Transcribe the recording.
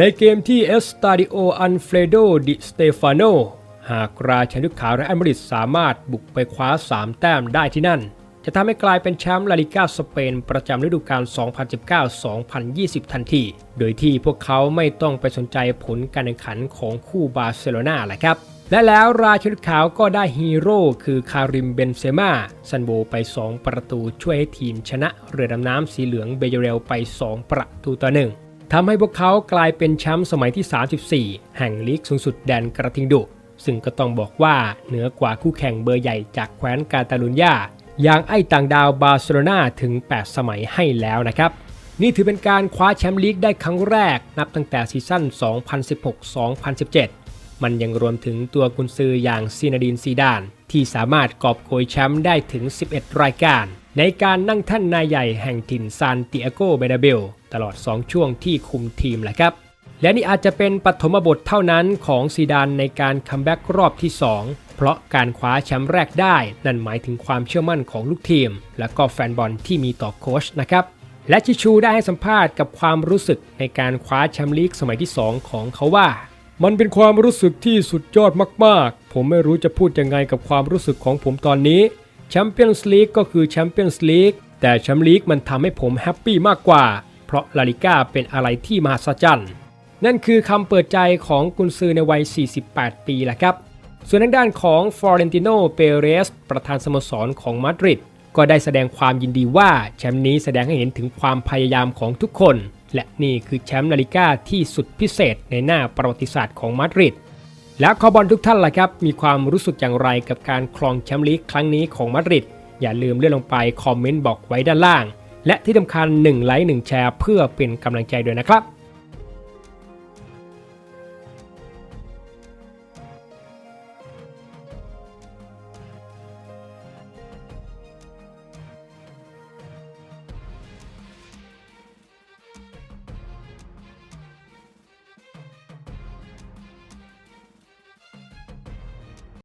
ในเกมที่เอสตาดิโออันเฟรโดดิสเตฟานโนหากราชันยุคขาวและอัมริดสามารถบุกไปคว้า 3 แต้มได้ที่นั่น จะทำให้กลายเป็นแชมป์ลาลิก้าสเปนประจำฤดูกาล 2019-2020 ทันที โดยที่พวกเขาไม่ต้องไปสนใจผลการแข่งขันของคู่บาร์เซโลนาแหละครับ และแล้วราชนุดขาวก็ได้ฮีโร่คือคาริมเบนเซม่าซันโบไป 2 ประตูช่วยให้ทีมชนะเรือดำน้ำสีเหลืองเบเยเรลไป 2 ประตูต่อหนึ่ง ทำให้พวกเขากลายเป็นแชมป์สมัยที่ 34 แห่งลีกสูงสุดแดนกระทิงดุ ซึ่งก็ต้องบอกว่าเหนือกว่าคู่แข่งเบอร์ใหญ่จากแคว้นกาตาลุญญาอย่างไอ้ต่างดาวบาร์เซโลนาถึง 8 สมัยให้แล้วนะครับ นี่ถือเป็นการคว้าแชมป์ลีกได้ครั้งแรกนับตั้งแต่ซีซั่น 2016-2017 มันยังรวมถึงตัวกุนซืออย่างซีนาดีนซีดาน ที่สามารถกอบโกยแชมป์ได้ถึง 11 รายการ ในการนั่งท่านนายใหญ่แห่งถิ่นซานติอาโกเบนาเบล ตลอด 2 ช่วงที่คุมทีมแหละครับ และนี่อาจจะเป็นปฐมบทเท่านั้นของซีดานในการคัมแบ็กรอบที่ 2 เพราะการคว้าแชมป์แรกได้ นั่นหมายถึงความเชื่อมั่นของลูกทีม และก็แฟนบอลที่มีต่อโค้ชนะครับและชิชูได้ให้สัมภาษณ์กับความรู้สึกในการคว้าแชมป์ลีกสมัยที่ 2 ของเขาว่า มันเป็นความรู้สึกที่สุดยอดมาก ๆ ผมไม่รู้จะพูดยังไงกับความรู้สึกของผมตอนนี้แชมเปี้ยนส์ลีกก็คือแชมเปี้ยนส์ลีกแต่แชมป์ลีกมันทำให้ผมแฮปปี้มากกว่า เพราะลาลิก้าเป็นอะไรที่มหัศจรรย์นั่นคือคำเปิดใจของกุนซือในวัย 48 ปีแหละครับ ส่วนทางด้านของฟลอเรนติโน เปเรส ประธานสโมสรของมาดริดก็ได้แสดงความยินดีว่าแชมป์นี้แสดงให้เห็นถึงความพยายามของทุกคน และนี่คือแชมป์นาฬิก้าที่สุดพิเศษในหน้าประวัติศาสตร์ของมาดริดแล้วคอบอลทุกท่านล่ะครับ มีความรู้สึกอย่างไรกับการครองแชมป์ลีกครั้งนี้ของมาดริดอย่าลืมเลื่อนลงไปคอมเมนต์บอกไว้ด้านล่าง และที่สำคัญ1ไลค์1แชร์เพื่อเป็นกำลังใจด้วยนะครับ